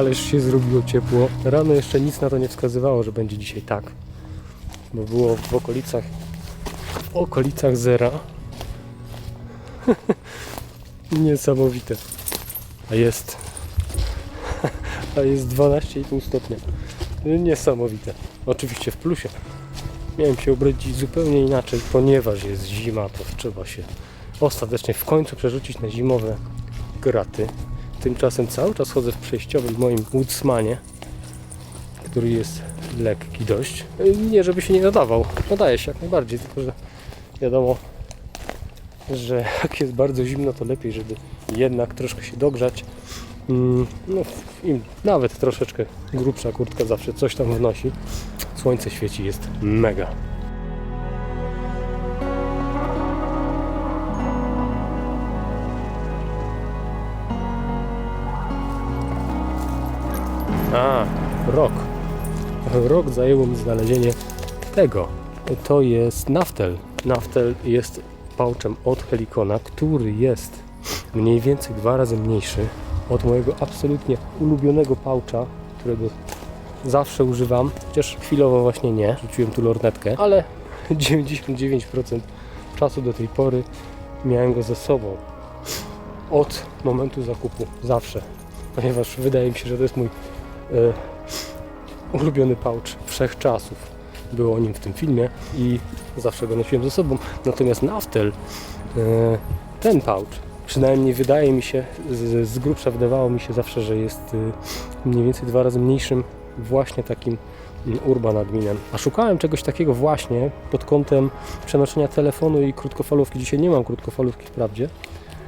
ależ się zrobiło ciepło. Rano jeszcze nic na to nie wskazywało, że będzie dzisiaj tak. Bo było w okolicach w okolicach zera. Niesamowite. A jest a jest 12,5 stopnia. Niesamowite. Oczywiście w plusie. Miałem się ubrać dziś zupełnie inaczej, ponieważ jest zima, to trzeba się ostatecznie w końcu przerzucić na zimowe graty. Tymczasem cały czas chodzę w przejściowej moim Woodsmanie, który jest lekki dość. Nie, żeby się nie nadawał. Nadaje się jak najbardziej, tylko że wiadomo, że jak jest bardzo zimno, to lepiej, żeby jednak troszkę się dogrzać. Mm, No, i nawet troszeczkę grubsza kurtka zawsze coś tam wnosi. Słońce świeci, jest mega. A, rok. Rok zajęło mi znalezienie tego. To jest naftel. Naftel jest pałczem od Helikona, który jest mniej więcej dwa razy mniejszy od mojego absolutnie ulubionego pałcza, którego zawsze używam, chociaż chwilowo właśnie nie. Rzuciłem tu lornetkę, ale 99% czasu do tej pory miałem go ze sobą. Od momentu zakupu. Zawsze. Ponieważ wydaje mi się, że to jest mój ulubiony pałcz wszechczasów. Było o nim w tym filmie i zawsze go nosiłem ze sobą. Natomiast Naftel, e, ten pałcz, przynajmniej wydaje mi się, z, z grubsza wydawało mi się zawsze, że jest e, mniej więcej dwa razy mniejszym właśnie takim mm, Urban Adminem. A szukałem czegoś takiego właśnie pod kątem przenoszenia telefonu i krótkofalówki. Dzisiaj nie mam krótkofalówki wprawdzie,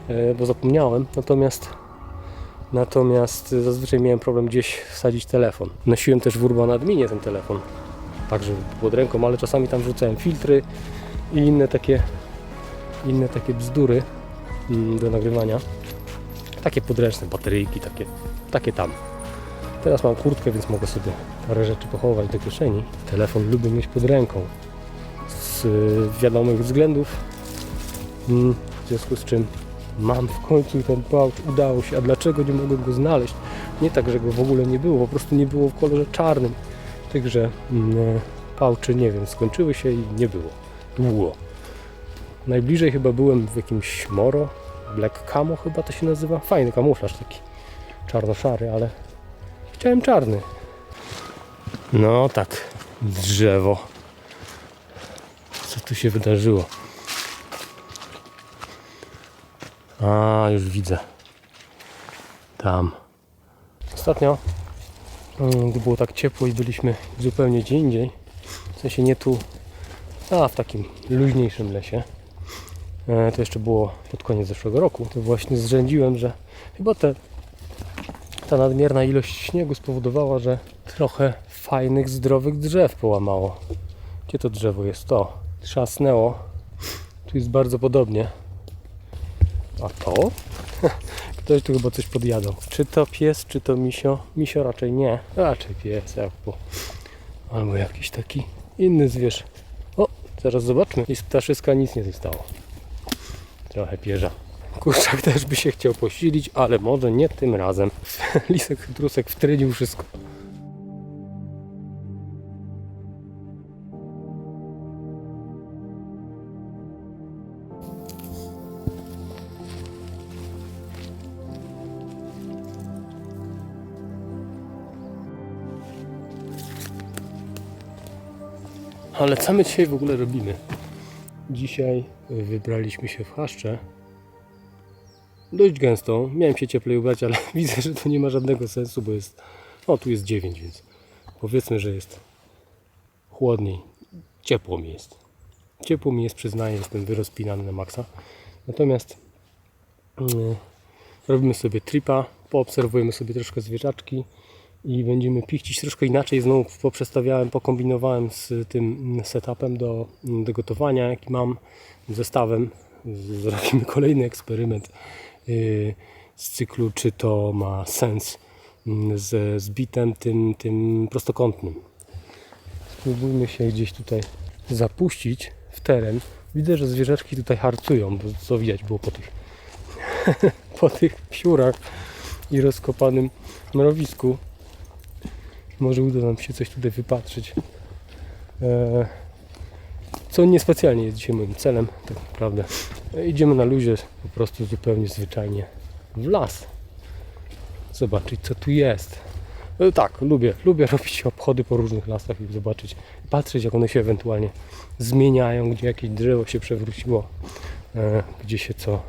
e, bo zapomniałem. Natomiast Natomiast zazwyczaj miałem problem gdzieś wsadzić telefon. Nosiłem też w Urban Adminie ten telefon, tak żeby pod ręką, ale czasami tam wrzucałem filtry i inne takie, inne takie bzdury mm, do nagrywania. Takie podręczne, bateryjki, takie, takie tam. Teraz mam kurtkę, więc mogę sobie parę rzeczy pochować do kieszeni. Telefon lubię mieć pod ręką z wiadomych względów. Mm, W związku z czym mam w końcu ten pałcz, udało się. A dlaczego nie mogłem go znaleźć? Nie tak, że go w ogóle nie było, po prostu nie było w kolorze czarnym. Tychże mm, pałczy, nie wiem, skończyły się i nie było. Długo. Najbliżej chyba byłem w jakimś Moro, Black Camo chyba to się nazywa. Fajny kamuflaż taki czarno-szary, ale chciałem czarny. No tak, drzewo. Co tu się wydarzyło? A, już widzę. Tam. Ostatnio, mm, gdy było tak ciepło i byliśmy zupełnie gdzie indziej, w sensie nie tu, a w takim luźniejszym lesie, e, to jeszcze było pod koniec zeszłego roku, to właśnie zrzędziłem, że chyba te, ta nadmierna ilość śniegu spowodowała, że trochę fajnych, zdrowych drzew połamało. Gdzie to drzewo jest? To. Trzasnęło. Tu jest bardzo podobnie. A to? Ktoś tu chyba coś podjadał. Czy to pies, czy to misio? Misio raczej nie. Raczej pies, po... Albo jakiś taki inny zwierz. O, zaraz zobaczmy. I z ptaszyska nic nie zostało. Trochę pierza. Kurczak też by się chciał posilić, ale może nie tym razem. Lisek chytrusek wtrynił wszystko. Ale co my dzisiaj w ogóle robimy? Dzisiaj wybraliśmy się w chaszczę. Dość gęstą. Miałem się cieplej ubrać, ale widzę, że to nie ma żadnego sensu, bo jest. O, tu jest 9, więc powiedzmy, że jest chłodniej. Ciepło mi jest. Ciepło mi jest, przyznaję, jestem wyrozpinany na maksa. Natomiast yy, robimy sobie tripa, poobserwujemy sobie troszkę zwierzaczki i będziemy pichcić troszkę inaczej. Znowu poprzestawiałem, pokombinowałem z tym setupem do, do gotowania, jaki mam, zestawem. Zrobimy kolejny eksperyment yy, z cyklu, czy to ma sens yy, ze zbitem tym, tym prostokątnym. Spróbujmy się gdzieś tutaj zapuścić w teren. Widzę, że zwierzaczki tutaj harcują, bo co widać było po tych, po tych piórach i rozkopanym mrowisku. Może uda nam się coś tutaj wypatrzyć. E, co niespecjalnie jest dzisiaj moim celem, tak naprawdę. Idziemy na luzie, po prostu zupełnie zwyczajnie w las. Zobaczyć co tu jest. E, Tak, lubię, lubię robić obchody po różnych lasach i zobaczyć, patrzeć jak one się ewentualnie zmieniają, gdzie jakieś drzewo się przewróciło, e, gdzie się co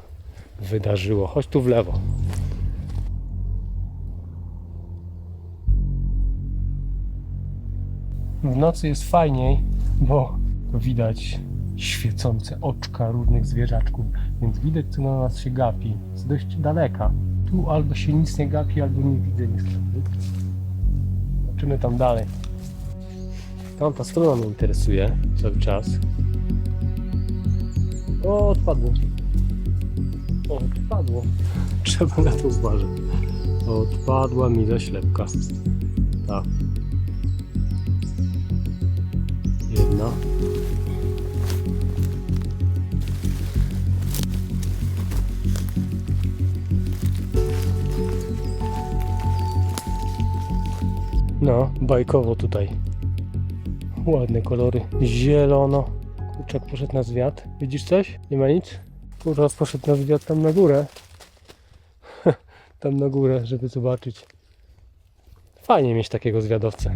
wydarzyło. Chodź tu w lewo. W nocy jest fajniej, bo widać świecące oczka różnych zwierzaczków, więc widać co na nas się gapi z dość daleka. Tu albo się nic nie gapi, albo nie widzę niestety. Zobaczymy tam dalej. Tamta strona mnie interesuje cały czas. O, odpadło. O, odpadło. Trzeba na to uważać. Odpadła mi zaślepka. Tak. No, bajkowo tutaj. Ładne kolory. Zielono. Kurczak poszedł na zwiat. Widzisz coś? Nie ma nic? Kurwa, poszedł na zwiat tam na górę. tam na górę, żeby zobaczyć. Fajnie mieć takiego zwiadowcę.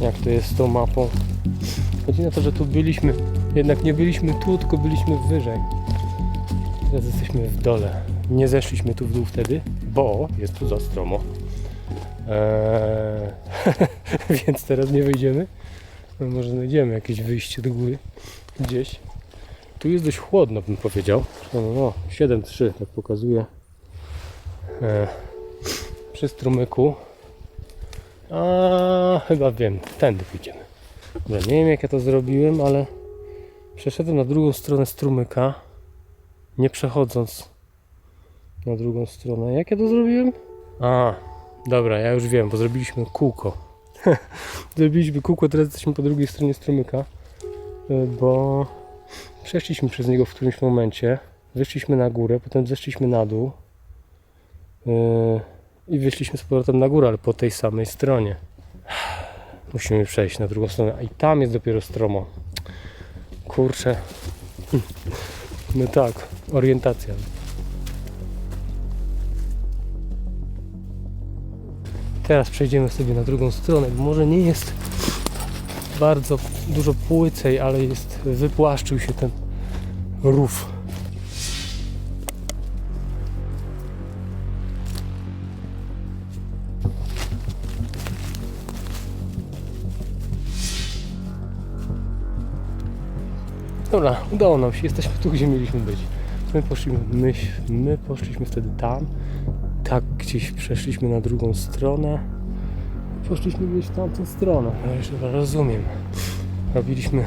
Jak to jest z tą mapą. Chodzi na to, że tu byliśmy, jednak nie byliśmy tu, tylko byliśmy wyżej. Teraz jesteśmy w dole. Nie zeszliśmy tu w dół wtedy, bo jest tu za stromo. Eee, więc teraz nie wyjdziemy. No może znajdziemy jakieś wyjście do góry gdzieś. Tu jest dość chłodno, bym powiedział. No, no, no 7,3 tak pokazuje. Eee, przy strumyku a chyba wiem, tędy pójdziemy. Dobra, nie wiem jak ja to zrobiłem, ale przeszedłem na drugą stronę strumyka, nie przechodząc na drugą stronę. Jak ja to zrobiłem? A, dobra, ja już wiem, bo zrobiliśmy kółko. zrobiliśmy kółko, teraz jesteśmy po drugiej stronie strumyka, y, bo przeszliśmy przez niego w którymś momencie, wyszliśmy na górę, potem zeszliśmy na dół. Yy, i wyszliśmy z powrotem na górę, ale po tej samej stronie. Musimy przejść na drugą stronę, a i tam jest dopiero stromo. Kurczę. No tak, orientacja. Teraz przejdziemy sobie na drugą stronę, może nie jest bardzo dużo płycej, ale jest, wypłaszczył się ten rów. Dobra, udało nam się, jesteśmy tu, gdzie mieliśmy być. My poszliśmy, my, my poszliśmy wtedy tam, tak gdzieś przeszliśmy na drugą stronę, poszliśmy gdzieś w tamtą stronę. Ja już rozumiem. Robiliśmy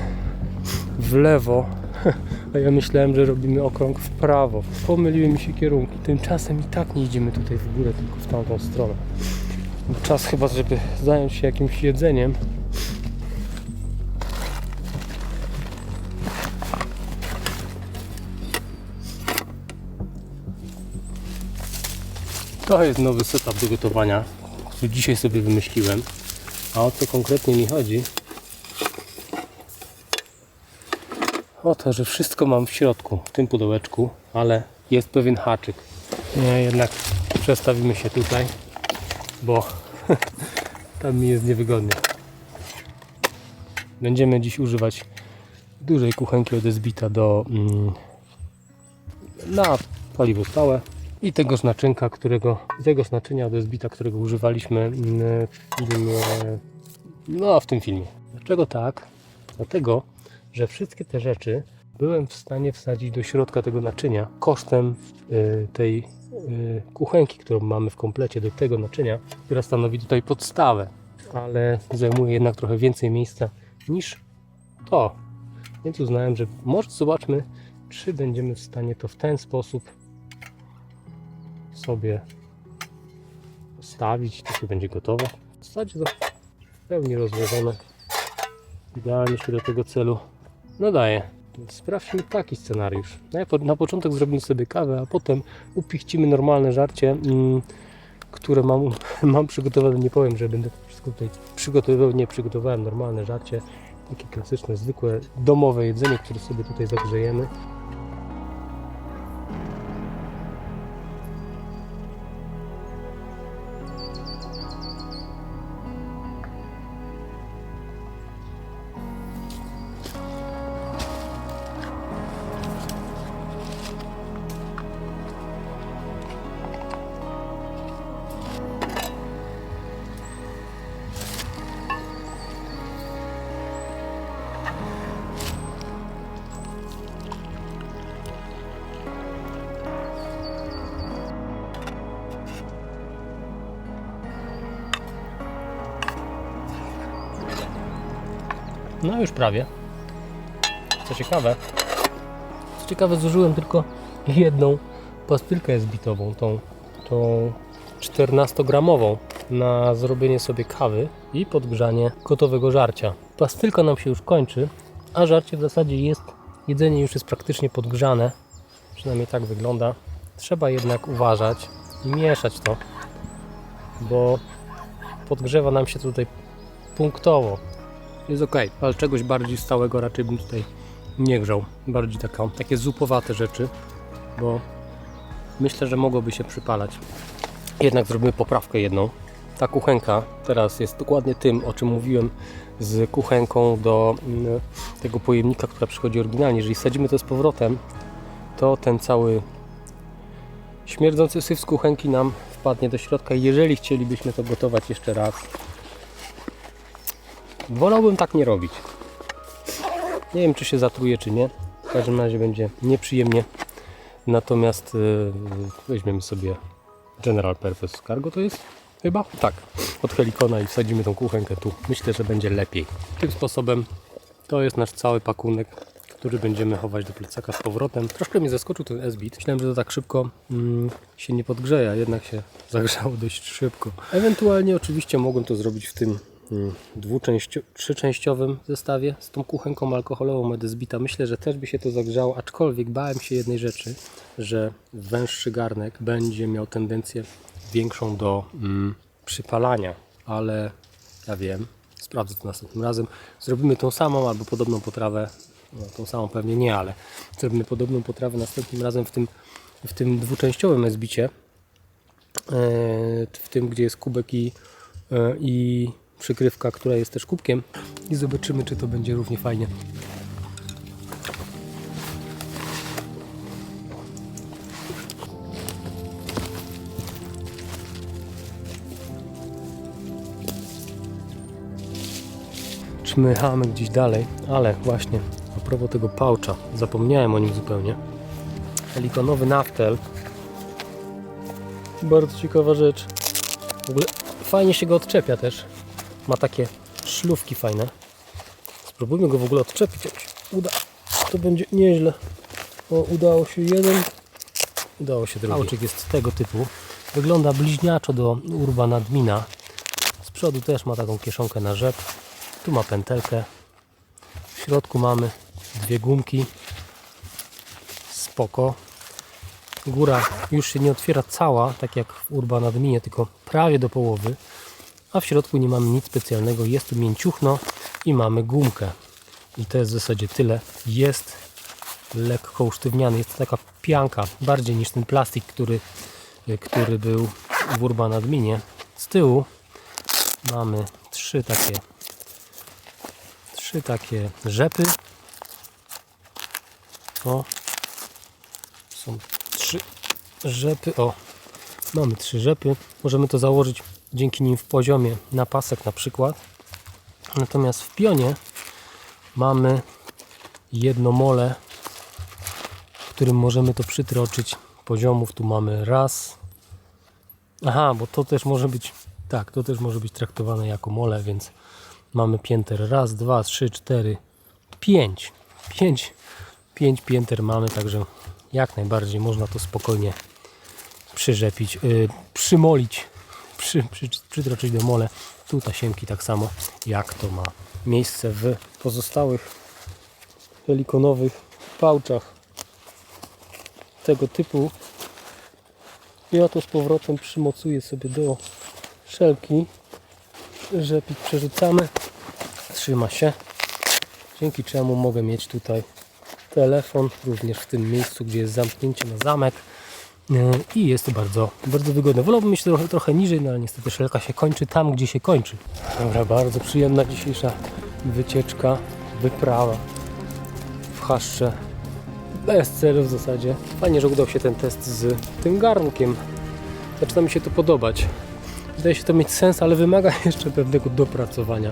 w lewo, a ja myślałem, że robimy okrąg w prawo. Pomyliły mi się kierunki. Tymczasem i tak nie idziemy tutaj w górę, tylko w tamtą stronę. Czas chyba, żeby zająć się jakimś jedzeniem. To jest nowy setup do gotowania, który dzisiaj sobie wymyśliłem. A o co konkretnie mi chodzi? O to, że wszystko mam w środku, w tym pudełeczku, ale jest pewien haczyk. Nie, jednak przestawimy się tutaj, bo tam mi jest niewygodnie. Będziemy dziś używać dużej kuchenki od Esbita do mm, na paliwo stałe i tegoż naczynka, którego, tegoż naczynia do którego używaliśmy mm, w filmie, no w tym filmie. Dlaczego tak? Dlatego, że wszystkie te rzeczy byłem w stanie wsadzić do środka tego naczynia kosztem y, tej y, kuchenki, którą mamy w komplecie do tego naczynia, która stanowi tutaj podstawę, ale zajmuje jednak trochę więcej miejsca niż to. Więc uznałem, że może zobaczmy, czy będziemy w stanie to w ten sposób sobie stawić. To się będzie gotowe. W zasadzie to w pełni rozłożone. Idealnie się do tego celu nadaje. Sprawdźmy taki scenariusz. Na, na początek zrobimy sobie kawę, a potem upichcimy normalne żarcie, mm, które mam, mam przygotowane. Nie powiem, że będę wszystko tutaj przygotowywał. Nie przygotowałem normalne żarcie. Takie klasyczne, zwykłe, domowe jedzenie, które sobie tutaj zagrzejemy. No już prawie. Co ciekawe, co ciekawe zużyłem tylko jedną pastylkę zbitową, tą, tą 14-gramową na zrobienie sobie kawy i podgrzanie gotowego żarcia. Pastylka nam się już kończy, a żarcie w zasadzie jest, jedzenie już jest praktycznie podgrzane, przynajmniej tak wygląda. Trzeba jednak uważać i mieszać to, bo podgrzewa nam się tutaj punktowo jest ok, ale czegoś bardziej stałego raczej bym tutaj nie grzał. Bardziej taka, takie zupowate rzeczy, bo myślę, że mogłoby się przypalać. Jednak zrobimy poprawkę jedną. Ta kuchenka teraz jest dokładnie tym, o czym mówiłem z kuchenką do mm, tego pojemnika, która przychodzi oryginalnie. Jeżeli sadzimy to z powrotem, to ten cały śmierdzący syf z kuchenki nam wpadnie do środka. Jeżeli chcielibyśmy to gotować jeszcze raz, Wolałbym tak nie robić. Nie wiem, czy się zatruje, czy nie. W każdym razie będzie nieprzyjemnie. Natomiast yy, weźmiemy sobie General Purpose Cargo, to jest chyba? Tak. Od Helikona i wsadzimy tą kuchenkę tu. Myślę, że będzie lepiej. Tym sposobem to jest nasz cały pakunek, który będziemy chować do plecaka z powrotem. Troszkę mnie zaskoczył ten S-bit. Myślałem, że to tak szybko mm, się nie podgrzeje, a jednak się zagrzało dość szybko. Ewentualnie oczywiście mogłem to zrobić w tym dwuczęścio- trzyczęściowym zestawie z tą kuchenką alkoholową Edesbita. Myślę, że też by się to zagrzało, aczkolwiek bałem się jednej rzeczy, że węższy garnek będzie miał tendencję większą do mm, przypalania, ale ja wiem, sprawdzę to następnym razem. Zrobimy tą samą albo podobną potrawę, no, tą samą pewnie nie, ale zrobimy podobną potrawę następnym razem w tym, w tym dwuczęściowym esbicie, e, w tym, gdzie jest kubek i, e, i przykrywka, która jest też kubkiem i zobaczymy, czy to będzie równie fajnie. Czmychamy gdzieś dalej, ale właśnie a propos tego pałcza, zapomniałem o nim zupełnie. Helikonowy naftel. Bardzo ciekawa rzecz. W ogóle fajnie się go odczepia też. Ma takie szlufki fajne. Spróbujmy go w ogóle odczepić. Jak się uda, to będzie nieźle. O, udało się jeden. Udało się drugi. Pałczyk jest tego typu. Wygląda bliźniaczo do Urban Admina. Z przodu też ma taką kieszonkę na rzep. Tu ma pętelkę. W środku mamy dwie gumki. Spoko. Góra już się nie otwiera cała, tak jak w Urban Adminie, tylko prawie do połowy a w środku nie mamy nic specjalnego. Jest tu mięciuchno i mamy gumkę. I to jest w zasadzie tyle. Jest lekko usztywniany. Jest to taka pianka, bardziej niż ten plastik, który, który był w Urban Adminie. Z tyłu mamy trzy takie trzy takie rzepy. O, są trzy rzepy. O, mamy trzy rzepy. Możemy to założyć dzięki nim w poziomie na pasek na przykład. Natomiast w pionie mamy jedno mole, którym możemy to przytroczyć. Poziomów tu mamy raz. Aha, bo to też może być, tak, to też może być traktowane jako mole, więc mamy pięter raz, dwa, trzy, cztery, pięć. Pięć, pięć pięter mamy, także jak najbardziej można to spokojnie przyrzepić, yy, przymolić, przy, przy, przytroczyć do mole. Tu tasiemki tak samo jak to ma miejsce w pozostałych helikonowych pałczach tego typu. Ja to z powrotem przymocuję sobie do szelki. Rzepik przerzucamy. Trzyma się. Dzięki czemu mogę mieć tutaj telefon również w tym miejscu, gdzie jest zamknięcie na zamek. Yy, I jest bardzo, bardzo wygodne. Wolałbym mieć trochę, trochę niżej, no ale niestety szelka się kończy tam, gdzie się kończy. Dobra, bardzo przyjemna dzisiejsza wycieczka, wyprawa w Haszcze. Bez celu w zasadzie. Fajnie, że udał się ten test z tym garnkiem. Zaczyna mi się to podobać. Wydaje się to mieć sens, ale wymaga jeszcze pewnego dopracowania,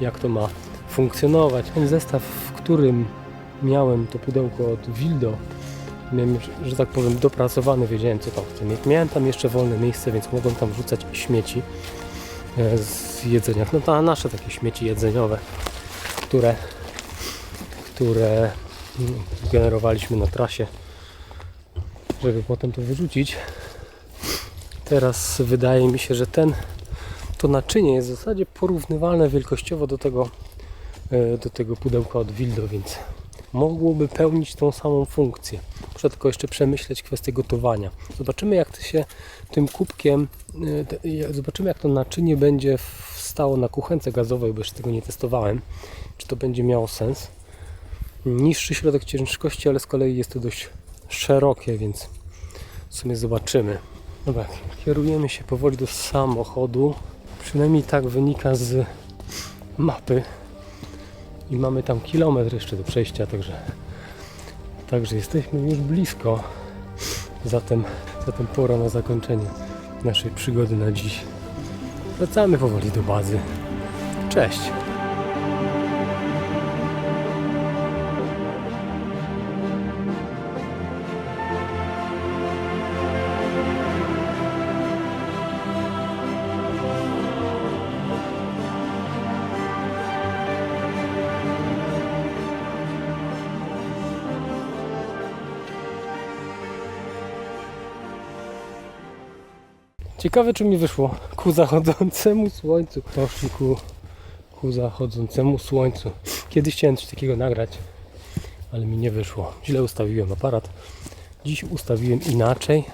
jak to ma funkcjonować. Ten zestaw, w którym miałem to pudełko od Wildo, miałem, że- tak powiem, dopracowany, wiedziałem co tam chcę mieć. Miałem tam jeszcze wolne miejsce, więc mogłem tam wrzucać śmieci e, z jedzenia. No to nasze takie śmieci jedzeniowe, które, które mm, generowaliśmy na trasie, żeby potem to wyrzucić. Teraz wydaje mi się, że ten, to naczynie jest w zasadzie porównywalne wielkościowo do tego, e, do tego pudełka od Wildo, więc mogłoby pełnić tą samą funkcję. Muszę tylko jeszcze przemyśleć kwestię gotowania. Zobaczymy jak to się tym kubkiem, ja- zobaczymy jak to naczynie będzie stało na kuchence gazowej, bo jeszcze tego nie testowałem. Czy to będzie miało sens. Niższy środek ciężkości, ale z kolei jest to dość szerokie, więc w sumie zobaczymy. Dobra, kierujemy się powoli do samochodu. Przynajmniej tak wynika z mapy. I mamy tam kilometr jeszcze do przejścia, także, także jesteśmy już blisko. Zatem, zatem pora na zakończenie naszej przygody na dziś. Wracamy powoli do bazy. Cześć! Ciekawe, czy mi wyszło ku zachodzącemu słońcu. Poszli ku, ku zachodzącemu słońcu. Kiedyś chciałem coś takiego nagrać, ale mi nie wyszło. Źle ustawiłem aparat. Dziś ustawiłem inaczej.